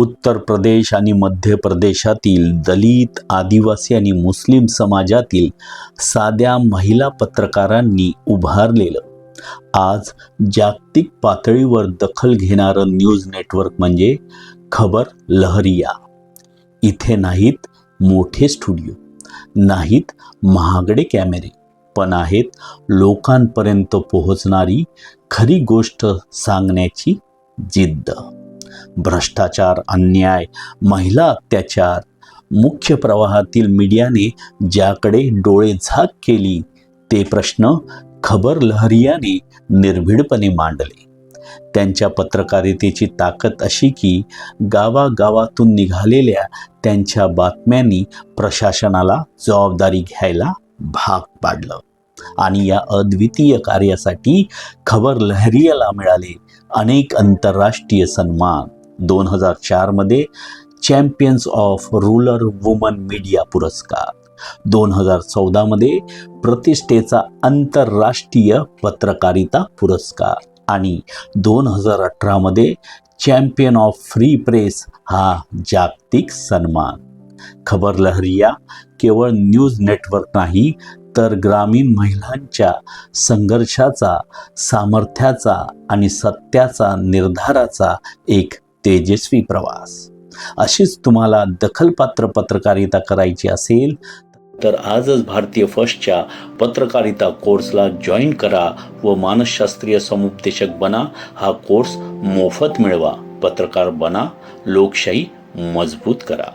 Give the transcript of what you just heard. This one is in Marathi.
उत्तर प्रदेश आणि मध्य प्रदेशातील दलित आदिवासी आणि मुस्लिम समाजातील साध्या महिला पत्रकारांनी उभारलेलं. आज जागतिक पातळीवर दखल घेणारं न्यूज नेटवर्क म्हणजे खबर लहरिया. इथे नाहीत मोठे स्टुडिओ नाहीत महागडे कॅमेरे पण आहेत लोकांपर्यंत पोहोचणारी खरी गोष्ट सांगण्याची जिद्द. भ्रष्टाचार अन्याय महिला अत्याचार. मुख्य प्रवाहातील मीडियाने ज्याकडे डोळे झाक केली ते प्रश्न खबर लहरियाने निर्भीडपणे मांडले. त्यांच्या पत्रकारितेची ताकद अशी की गावागावातून निघालेल्या त्यांच्या बातम्यांनी प्रशासनाला जबाबदारी घ्यायला भाग पाडलं आणि या अद्वितीय कार्यासाठी खबर लहरियाला मिळाले अनेक आंतरराष्ट्रीय सन्मान. दोन हजार चारमध्ये champions of rural woman media पुरस्कार. दोन हजार चौदामध्ये प्रतिष्ठेचा आंतरराष्ट्रीय पत्रकारिता पुरस्कार. आणि दोन हजार अठरामध्ये चॅम्पियन ऑफ फ्री प्रेस हा जागतिक सन्मान. खबर लहरिया केवळ न्यूज नेटवर्क नाही तर ग्रामीण महिलांच्या संघर्षाचा सामर्थ्याचा आणि सत्याचा निर्धाराचा एक तेजस्वी प्रवास. अशीच तुम्हाला दखलपात्र पत्रकारिता करायची असेल तर आजच भारतीय फर्स्टच्या पत्रकारिता कोर्सला जॉईन करा व मानसशास्त्रीय समुपदेशक बना. हा कोर्स मोफत मिळवा. पत्रकार बना. लोकशाही मजबूत करा.